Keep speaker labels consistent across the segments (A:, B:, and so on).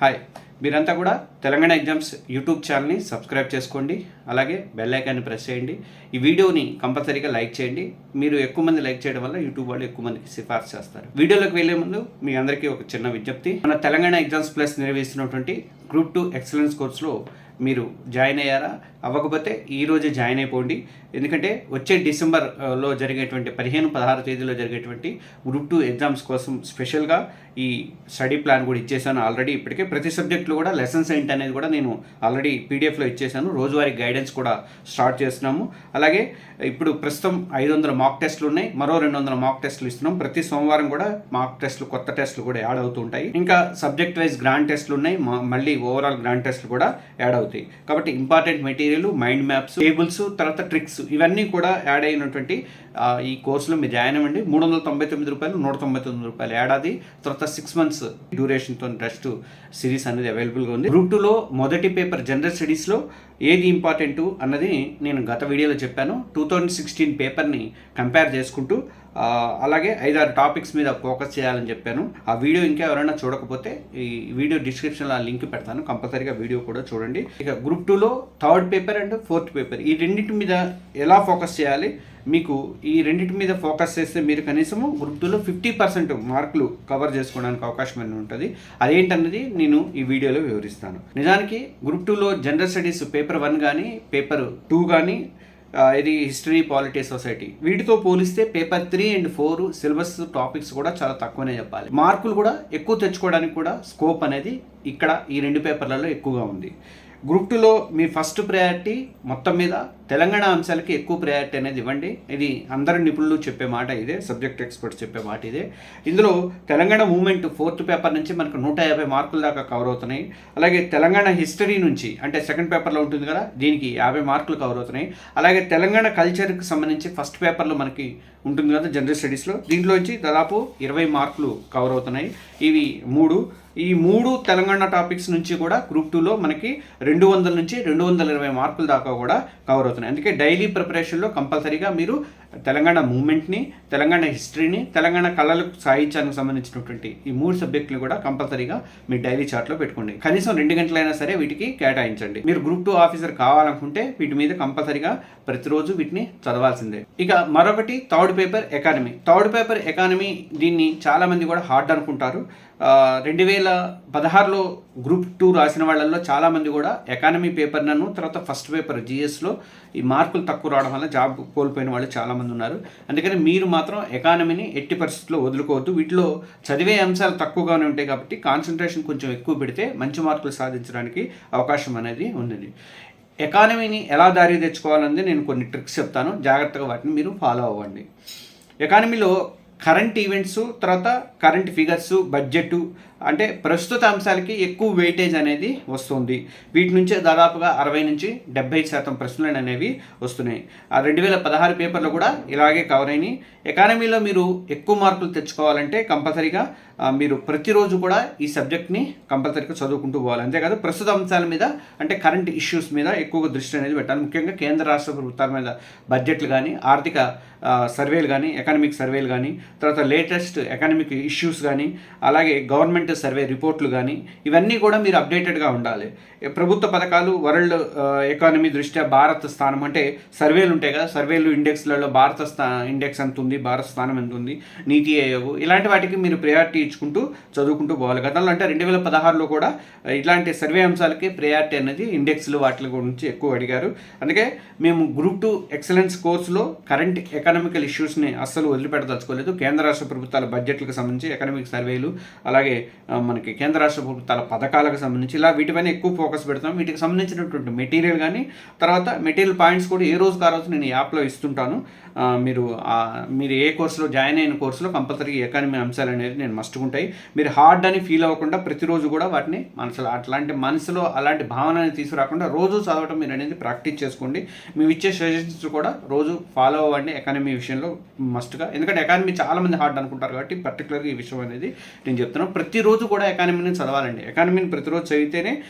A: Hi మీరంతా కూడా Telangana exams YouTube ఛానల్ని సబ్స్క్రైబ్ చేసుకోండి. అలాగే బెల్ ఐకాన్ని ప్రెస్ చేయండి. ఈ వీడియోని కంపల్సరీగా లైక్ చేయండి. మీరు ఎక్కువ మంది లైక్ చేయడం వల్ల యూట్యూబ్ వాళ్ళు ఎక్కువ మందికి సిఫార్సు చేస్తారు. వీడియోలోకి వెళ్ళే ముందు మీ అందరికీ ఒక చిన్న విజ్ఞప్తి. మన తెలంగాణ ఎగ్జామ్స్ ప్లస్ నిర్వహిస్తున్నటువంటి గ్రూప్ టూ ఎక్సలెన్స్ కోర్సులో మీరు జాయిన్ అయ్యారా? అవ్వకపోతే ఈ రోజే జాయిన్ అయిపోండి. ఎందుకంటే వచ్చే డిసెంబర్లో జరిగేటువంటి పదిహేను పదహారు తేదీలో జరిగేటువంటి గ్రూప్ టూ ఎగ్జామ్స్ కోసం స్పెషల్గా ఈ స్టడీ ప్లాన్ కూడా ఇచ్చేసాను ఆల్రెడీ ఇప్పటికే. ప్రతి సబ్జెక్టులో కూడా లెసన్స్ ఏంటి అనేది కూడా నేను ఆల్రెడీ పీడిఎఫ్లో ఇచ్చేసాను. రోజువారీ గైడెన్స్ కూడా స్టార్ట్ చేస్తున్నాము. అలాగే ఇప్పుడు ప్రస్తుతం ఐదు వందల మాక్ టెస్ట్లు ఉన్నాయి. మరో రెండు వందల మాక్ టెస్ట్లు ఇస్తున్నాం. ప్రతి సోమవారం కూడా మాక్ టెస్ట్లు కొత్త టెస్ట్లు కూడా యాడ్ అవుతూ ఉంటాయి. ఇంకా సబ్జెక్ట్ వైజ్ గ్రాండ్ టెస్ట్లు ఉన్నాయి. మళ్ళీ ఓవరాల్ గ్రాండ్ టెస్ట్లు కూడా యాడ్ అవుతాయి కాబట్టి important material mind maps tables తర్వాత ట్రిక్స్ ఇవన్నీ కూడా యాడ్ అయినటువంటి ఈ కోర్సులో మీరు జాయిన్ అవ్వండి. మూడు వందల తొంభై తొమ్మిది రూపాయలు నూట తొంభై తొమ్మిది రూపాయలు ఏడాది తర్వాత సిక్స్ మంత్స్ డ్యూరేషన్తో టెస్ట్ సిరీస్ అనేది అవైలబుల్గా ఉంది. గ్రూప్ టూలో మొదటి పేపర్ జనరల్ స్టడీస్లో ఏది ఇంపార్టెంటు అన్నది నేను గత వీడియోలో చెప్పాను. టూ థౌజండ్ సిక్స్టీన్ పేపర్ని కంపేర్ చేసుకుంటూ అలాగే ఐదారు టాపిక్స్ మీద ఫోకస్ చేయాలని చెప్పాను. ఆ వీడియో ఇంకా ఎవరైనా చూడకపోతే ఈ వీడియో డిస్క్రిప్షన్లో ఆ లింక్ పెడతాను. కంపల్సరీగా వీడియో కూడా చూడండి. ఇక గ్రూప్ టూలో third paper and fourth paper ఈ రెండింటి మీద ఎలా ఫోకస్ చేయాలి మీకు ఈ రెండింటి మీద ఫోకస్ చేస్తే మీరు కనీసము గ్రూప్ టూలో ఫిఫ్టీ పర్సెంట్ మార్కులు కవర్ చేసుకోవడానికి అవకాశం అనేది ఉంటుంది. అదేంటన్నది నేను ఈ వీడియోలో వివరిస్తాను. నిజానికి గ్రూప్ టూలో జనరల్ స్టడీస్ పేపర్ వన్ కానీ పేపర్ టూ కానీ ఇది హిస్టరీ పాలిటీ సొసైటీ వీటితో పోలిస్తే paper three and four syllabus topics కూడా చాలా తక్కువనే చెప్పాలి. మార్కులు కూడా ఎక్కువ తెచ్చుకోవడానికి కూడా స్కోప్ అనేది ఇక్కడ ఈ రెండు పేపర్లలో ఎక్కువగా ఉంది. గ్రూప్ టూలో మీ ఫస్ట్ ప్రయారిటీ మొత్తం మీద తెలంగాణ అంశాలకి ఎక్కువ ప్రయారిటీ అనేది ఇవ్వండి. ఇది అందరు నిపుణులు చెప్పే మాట ఇదే సబ్జెక్ట్ ఎక్స్పర్ట్స్ చెప్పే మాట ఇదే. ఇందులో తెలంగాణ మూమెంట్ ఫోర్త్ పేపర్ నుంచి మనకు నూట యాభై మార్కుల దాకా కవర్ అవుతున్నాయి. అలాగే తెలంగాణ హిస్టరీ నుంచి అంటే సెకండ్ పేపర్లో ఉంటుంది కదా దీనికి యాభై మార్కులు కవర్ అవుతున్నాయి. అలాగే తెలంగాణ కల్చర్కి సంబంధించి ఫస్ట్ పేపర్లో మనకి ఉంటుంది కదా జనరల్ స్టడీస్లో దీంట్లోంచి దాదాపు ఇరవై మార్కులు కవర్ అవుతున్నాయి. ఇవి మూడు. ఈ మూడు తెలంగాణ టాపిక్స్ నుంచి కూడా గ్రూప్ టూలో మనకి రెండు వందల నుంచి రెండు వందల ఇరవై మార్కుల దాకా కూడా కవర్ అవుతున్నాయి. అందుకే డైలీ ప్రిపరేషన్లో కంపల్సరీగా మీరు తెలంగాణ మూమెంట్ని తెలంగాణ హిస్టరీని తెలంగాణ కళలకు సాహిత్యానికి సంబంధించినటువంటి ఈ మూడు సబ్జెక్టులు కూడా కంపల్సరీగా మీ డైలీ చార్ట్లో పెట్టుకోండి. కనీసం రెండు గంటలైనా సరే వీటికి కేటాయించండి. మీరు గ్రూప్ టూ ఆఫీసర్ కావాలనుకుంటే వీటి మీద కంపల్సరీగా ప్రతిరోజు వీటిని చదవాల్సిందే. ఇక మరొకటి third paper economy. Third paper economy దీన్ని చాలామంది కూడా హార్డ్ అనుకుంటారు. రెండు వేల పదహారులో గ్రూప్ టూ రాసిన వాళ్ళల్లో చాలామంది కూడా ఎకానమీ పేపర్ నన్ను తర్వాత ఫస్ట్ పేపర్ జిఎస్లో ఈ మార్కులు తక్కువ రావడం వల్ల జాబ్ కోల్పోయిన వాళ్ళు చాలామంది ఉన్నారు. అందుకని మీరు మాత్రం ఎకానమీని ఎట్టి పరిస్థితుల్లో వదులుకోవద్దు. వీటిలో చదివే అంశాలు తక్కువగానే ఉంటాయి కాబట్టి కాన్సన్ట్రేషన్ కొంచెం ఎక్కువ పెడితే మంచి మార్కులు సాధించడానికి అవకాశం అనేది ఉంది ఎకానమీని ఎలా దారి తెచ్చుకోవాలనేది నేను కొన్ని ట్రిక్స్ చెప్తాను. జాగ్రత్తగా వాటిని మీరు ఫాలో అవ్వండి. ఎకానమీలో కరెంట్ ఈవెంట్స్ తర్వాత కరెంట్ ఫిగర్స్ బడ్జెట్ అంటే ప్రస్తుత అంశాలకి ఎక్కువ వెయిటేజ్ అనేది వస్తుంది. వీటి నుంచే దాదాపుగా అరవై నుంచి డెబ్బై శాతం ప్రశ్నలు అనేవి వస్తున్నాయి. ఆ రెండు వేల పదహారు పేపర్లో కూడా ఇలాగే కవర్ అయినాయి. ఎకానమీలో మీరు ఎక్కువ మార్కులు తెచ్చుకోవాలంటే కంపల్సరీగా మీరు ప్రతిరోజు కూడా ఈ సబ్జెక్ట్ని కంపల్సరీగా చదువుకుంటూ పోవాలి. అంతేకాదు ప్రస్తుత అంశాల మీద అంటే కరెంట్ ఇష్యూస్ మీద ఎక్కువగా దృష్టి అనేది పెట్టాలి. ముఖ్యంగా కేంద్ర రాష్ట్ర ప్రభుత్వాల మీద బడ్జెట్లు కానీ ఆర్థిక సర్వేలు కానీ ఎకనామిక్ సర్వేలు కానీ తర్వాత లేటెస్ట్ ఎకనామిక్ ఇష్యూస్ కానీ అలాగే గవర్నమెంట్ సర్వే రిపోర్ట్లు కానీ ఇవన్నీ కూడా మీరు అప్డేటెడ్గా ఉండాలి. ప్రభుత్వ పథకాలు వరల్డ్ ఎకానమీ దృష్ట్యా భారత స్థానం అంటే సర్వేలు ఉంటాయి కదా సర్వేలు ఇండెక్స్లలో భారత స్థా ఇండెక్స్ ఎంత ఉంది భారత స్థానం ఎంత ఉంది నీతి ఆయోగ్ ఇలాంటి వాటికి మీరు ప్రయారిటీ ఇచ్చుకుంటూ చదువుకుంటూ పోవాలి. గతంలో అంటే రెండు వేల పదహారులో కూడా ఇట్లాంటి సర్వే అంశాలకి ప్రయారిటీ అనేది ఇండెక్స్లు వాటి గురించి ఎక్కువ అడిగారు. అందుకే మేము గ్రూప్ టూ ఎక్సలెన్స్ కోర్సులో కరెంట్ ఎకనామికల్ ఇష్యూస్ని అస్సలు వదిలిపెట్టదలుచుకోలేదు. కేంద్ర రాష్ట్ర ప్రభుత్వాల బడ్జెట్లకు సంబంధించి ఎకనామిక్ సర్వేలు అలాగే మనకి కేంద్ర రాష్ట్ర ప్రభుత్వాల పథకాలకు సంబంధించి ఇలా వీటిపైన ఎక్కువ ఫోకస్ పెడతాం. వీటికి సంబంధించినటువంటి మెటీరియల్ కానీ తర్వాత మెటీరియల్ పాయింట్స్ కూడా ఏ రోజు ఆ రోజు నేను ఈ యాప్లో ఇస్తుంటాను. మీరు మీరు ఏ కోర్సులో జాయిన్ అయిన కోర్సులో కంపల్సరీ ఎకానమీ అంశాలు అనేది నేను మస్ట్గా ఉంటాయి. మీరు హార్డ్ అని ఫీల్ అవ్వకుండా ప్రతిరోజు కూడా వాటిని మనసులో అట్లాంటి మనసులో అలాంటి భావనని తీసుకురాకుండా రోజు చదవటం మీరు అనేది ప్రాక్టీస్ చేసుకోండి. మేము ఇచ్చే సజెషన్స్ కూడా రోజు ఫాలో అవ్వండి ఎకానమీ విషయంలో మస్ట్గా ఎందుకంటే ఎకానమీ చాలా మంది హార్డ్ అనుకుంటారు కాబట్టి పర్టికులర్గా ఈ విషయం అనేది నేను చెప్తున్నాను ప్రతిరోజు కూడా ఎకానమీని చదవాలండి. ఎకానమీని ప్రతిరోజు చదివితేనే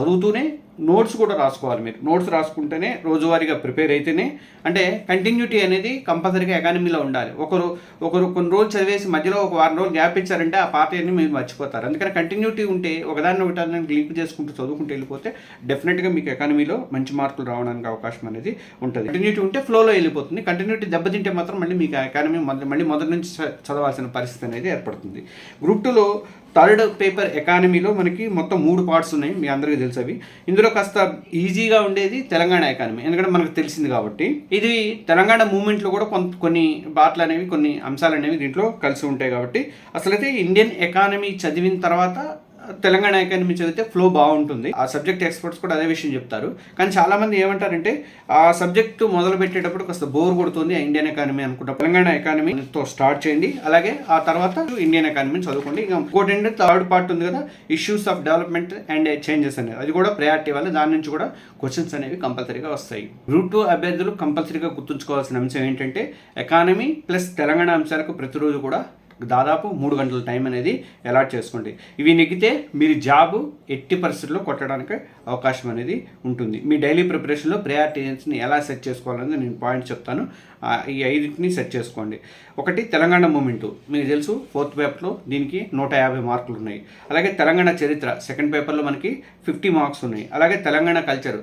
A: చదువుతూనే నోట్స్ కూడా రాసుకోవాలి మీరు. నోట్స్ రాసుకుంటేనే రోజువారీగా ప్రిపేర్ అయితేనే అంటే కంటిన్యూటీ అనేది కంపల్సరీగా ఎకానమీలో ఉండాలి. ఒకరు ఒకరు కొన్ని రోజులు చదివేసి మధ్యలో ఒక వారం రోజులు గ్యాప్ ఇచ్చారంటే ఆ పార్టీ అన్ని మీరు మర్చిపోతారు. అందుకని కంటిన్యూటీ ఉంటే ఒకదాన్ని ఒకదాన్ని లింక్ చేసుకుంటూ చదువుకుంటూ వెళ్ళిపోతే డెఫినెట్గా మీకు ఎకానమీలో మంచి మార్కులు రావడానికి అవకాశం అనేది ఉంటుంది. కంటిన్యూటీ ఉంటే ఫ్లోలో వెళ్ళిపోతుంది. కంటిన్యూటీ దెబ్బతింటే మాత్రం మళ్ళీ మీకు ఎకానమీ మళ్ళీ మొదటి నుంచి చ- చదవాల్సిన పరిస్థితి అనేది ఏర్పడుతుంది. గ్రూప్ టూలో థర్డ్ పేపర్ ఎకానమీలో మనకి మొత్తం మూడు పార్ట్స్ ఉన్నాయి. మీ అందరికీ తెలుసు అవి ఇందులో కాస్త ఈజీగా ఉండేది తెలంగాణ ఎకానమీ. ఎందుకంటే మనకు తెలిసింది కాబట్టి. ఇది తెలంగాణ మూమెంట్లో కూడా కొంత కొన్ని బాటలు అనేవి కొన్ని అంశాలు అనేవి దీంట్లో కలిసి ఉంటాయి కాబట్టి. అసలైతే ఇండియన్ ఎకానమీ చదివిన తర్వాత తెలంగాణ ఎకానమీ చదివితే ఫ్లో బాగుంటుంది. ఆ సబ్జెక్ట్ ఎక్స్పర్ట్స్ కూడా అదే విషయం చెప్తారు. కానీ చాలా మంది ఏమంటారంటే ఆ సబ్జెక్ట్ మొదలు పెట్టేటప్పుడు కాస్త బోర్ కొడుతుంది ఆ ఇండియన్ ఎకానమీ అనుకుంటా. తెలంగాణ ఎకానమీతో స్టార్ట్ చేయండి. అలాగే ఆ తర్వాత ఇండియన్ ఎకానమీని చదువుకోండి. ఇంకా ఇంకోటి థర్డ్ పార్ట్ ఉంది కదా issues of development and changes అనేది. అది కూడా ప్రయారిటీ వల్ల దాని నుంచి కూడా క్వశ్చన్స్ అనేవి కంపల్సరీగా వస్తాయి. గ్రూప్ టూ అభ్యర్థులు కంపల్సరీగా గుర్తుంచుకోవాల్సిన అంశం ఏంటంటే ఎకానమీ ప్లస్ తెలంగాణ అంశాలకు ప్రతిరోజు కూడా దాదాపు మూడు గంటల టైం అనేది అలాట్ చేసుకోండి. ఇవి నెగ్గితే మీరు జాబ్ ఎట్టి పరిస్థితుల్లో కొట్టడానికి అవకాశం అనేది ఉంటుంది. మీ డైలీ ప్రిపరేషన్లో ప్రయారిటీస్ని ఎలా సెట్ చేసుకోవాలనేది నేను పాయింట్ చెప్తాను. ఈ ఐదింటిని సెట్ చేసుకోండి. ఒకటి తెలంగాణ మూమెంటు మీకు తెలుసు ఫోర్త్ పేపర్లో దీనికి నూట యాభై మార్కులు ఉన్నాయి. అలాగే తెలంగాణ చరిత్ర సెకండ్ పేపర్లో మనకి ఫిఫ్టీ మార్క్స్ ఉన్నాయి. అలాగే తెలంగాణ కల్చర్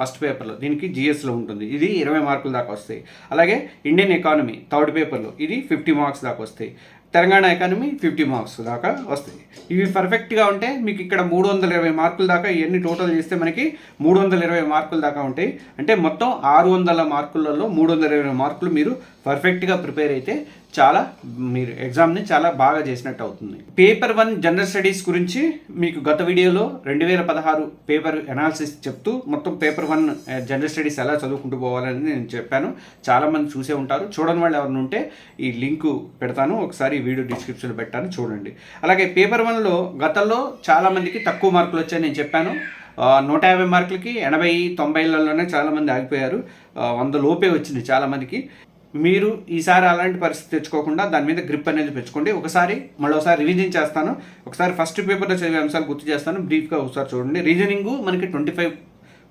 A: ఫస్ట్ పేపర్లో దీనికి జిఎస్లో ఉంటుంది. ఇది ఇరవై మార్కుల దాకా వస్తాయి. అలాగే ఇండియన్ ఎకానమీ థర్డ్ పేపర్లో ఇది ఫిఫ్టీ మార్క్స్ దాకా వస్తాయి. తెలంగాణ ఎకానమీ ఫిఫ్టీ మార్క్స్ దాకా వస్తాయి ఇవి పర్ఫెక్ట్గా ఉంటే మీకు ఇక్కడ మూడు వందల ఇరవై మార్కుల దాకా ఇవన్నీ టోటల్ చేస్తే మనకి మూడు వందల ఇరవై మార్కుల దాకా ఉంటాయి. అంటే మొత్తం ఆరు వందల మార్కులలో మూడు వందల ఇరవై మార్కులు మీరు పర్ఫెక్ట్గా ప్రిపేర్ అయితే చాలా మీరు ఎగ్జామ్ని చాలా బాగా చేసినట్టు అవుతుంది. పేపర్ వన్ జనరల్ స్టడీస్ గురించి మీకు గత వీడియోలో రెండు వేల పదహారు పేపర్ ఎనాలిసిస్ చెప్తూ మొత్తం పేపర్ వన్ జనరల్ స్టడీస్ ఎలా చదువుకుంటూ పోవాలని నేను చెప్పాను. చాలామంది చూసే ఉంటారు. చూడని వాళ్ళు ఎవరిని ఉంటే ఈ లింక్ పెడతాను. ఒకసారి వీడియో డిస్క్రిప్షన్లో పెట్టాను చూడండి. అలాగే పేపర్ వన్లో గతంలో చాలామందికి తక్కువ మార్కులు వచ్చాయని నేను చెప్పాను. నూట యాభై మార్కులకి ఎనభై తొంభైలలోనే చాలామంది ఆగిపోయారు. వంద లోపే వచ్చింది చాలామందికి మీరు ఈసారి అలాంటి పరిస్థితి తెచ్చుకోకుండా దాని మీద గ్రిప్ అనేది పెంచుకోండి. ఒకసారి మరోసారి రివిజన్ చేస్తాను. ఒకసారి ఫస్ట్ పేపర్లో చదివే అంశాలు గుర్తు చేస్తాను. బ్రీఫ్గా ఒకసారి చూడండి. రీజనింగ్ మనకి ట్వంటీ ఫైవ్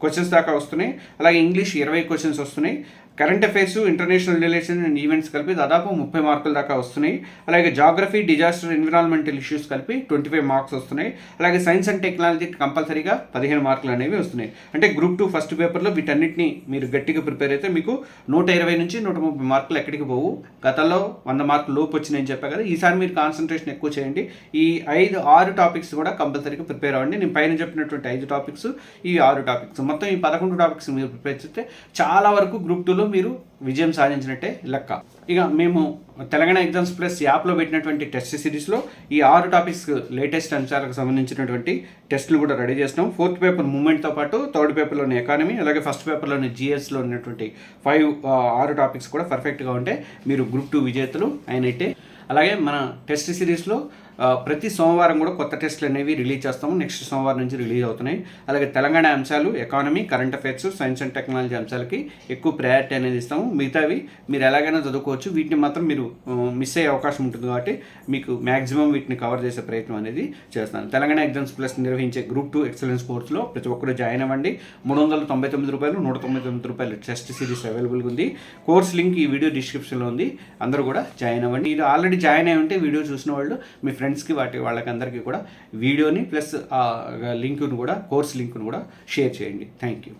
A: క్వశ్చన్స్ దాకా వస్తున్నాయి. అలాగే ఇంగ్లీష్ ఇరవై క్వశ్చన్స్ వస్తున్నాయి. Current affairs international relation and events కలిపి దాదాపు ముప్పై మార్కుల దాకా వస్తున్నాయి. అలాగే జాగ్రఫీ డిజాస్టర్ ఎన్విరాన్మెంటల్ ఇష్యూస్ కలిపి ట్వంటీ ఫైవ్ మార్క్స్ వస్తున్నాయి. అలాగే సైన్స్ అండ్ టెక్నాలజీ కంపల్సరీగా పదిహేను మార్కులు అనేవి వస్తున్నాయి. అంటే గ్రూప్ టూ ఫస్ట్ పేపర్లో వీటన్నిటిని మీరు గట్టిగా ప్రిపేర్ అయితే మీకు నూట ఇరవై నుంచి నూట ముప్పై మార్కులు ఎక్కడికి పోవు. గతంలో వంద మార్కులు లోపు వచ్చినాయని చెప్పా కదా ఈసారి మీరు కాన్సన్ట్రేషన్ ఎక్కువ చేయండి. ఈ ఐదు ఆరు టాపిక్స్ కూడా కంపల్సరీగా ప్రిపేర్ అవ్వండి. నేను పైన చెప్పినటువంటి ఐదు టాపిక్స్ ఈ ఆరు టాపిక్స్ మొత్తం ఈ పదకొండు టాపిక్స్ మీరు ప్రిపేర్ చేస్తే చాలా వరకు గ్రూప్ టూలో మీరు విజయం సాధించినట్టే లెక్క. ఇక మేము తెలంగాణ ఎగ్జామ్స్ ప్లస్ యాప్లో పెట్టినటువంటి టెస్ట్ సిరీస్లో ఈ ఆరు టాపిక్స్ లేటెస్ట్ అంశాలకు సంబంధించినటువంటి టెస్ట్లు కూడా రెడీ చేసినాం. ఫోర్త్ పేపర్ మూమెంట్తో పాటు థర్డ్ పేపర్లోని ఎకానమీ అలాగే ఫస్ట్ పేపర్లోని జిఎస్లో ఉన్నటువంటి ఫైవ్ ఆరు టాపిక్స్ కూడా పర్ఫెక్ట్గా ఉంటే మీరు గ్రూప్ టూ విజేతలు అయినట్టే. అలాగే మన టెస్ట్ సిరీస్లో ప్రతి సోమవారం కూడా కొత్త టెస్ట్లు అనేవి రిలీజ్ చేస్తాము. నెక్స్ట్ సోమవారం నుంచి రిలీజ్ అవుతున్నాయి. అలాగే తెలంగాణ అంశాలు economy current affairs science and technology అంశాలకి ఎక్కువ ప్రయారిటీ అనేది ఇస్తాము. మిగతావి మీరు ఎలాగైనా చదువుకోవచ్చు. వీటిని మాత్రం మీరు మిస్ అయ్యే అవకాశం ఉంటుంది కాబట్టి మీకు మ్యాక్సిమం వీటిని కవర్ చేసే ప్రయత్నం అనేది చేస్తాను. తెలంగాణ ఎగ్జామ్స్ ప్లస్ నిర్వహించే గ్రూప్ టూ ఎక్సలెన్స్ కోర్సులో ప్రతి ఒక్కరు జాయిన్ అవ్వండి. మూడు వందల తొంభై తొమ్మిది రూపాయలు నూట తొంభై తొమ్మిది రూపాయలు టెస్ట్ సిరీస్ అవైలబుల్గా ఉంది. కోర్స్ లింక్ ఈ వీడియో డిస్క్రిప్షన్లో ఉంది. అందరూ కూడా జాయిన్ అవ్వండి. ఇది ఆల్రెడీ జాయిన్ అయి ఉంటే వీడియో చూసిన వాళ్ళు మీ ఫ్రెండ్స్ ఫ్రెండ్స్కి వాటి వాళ్ళకందరికీ కూడా వీడియోని ప్లస్ ఆ లింక్ను కూడా కోర్స్ లింక్ను కూడా షేర్ చేయండి. Thank you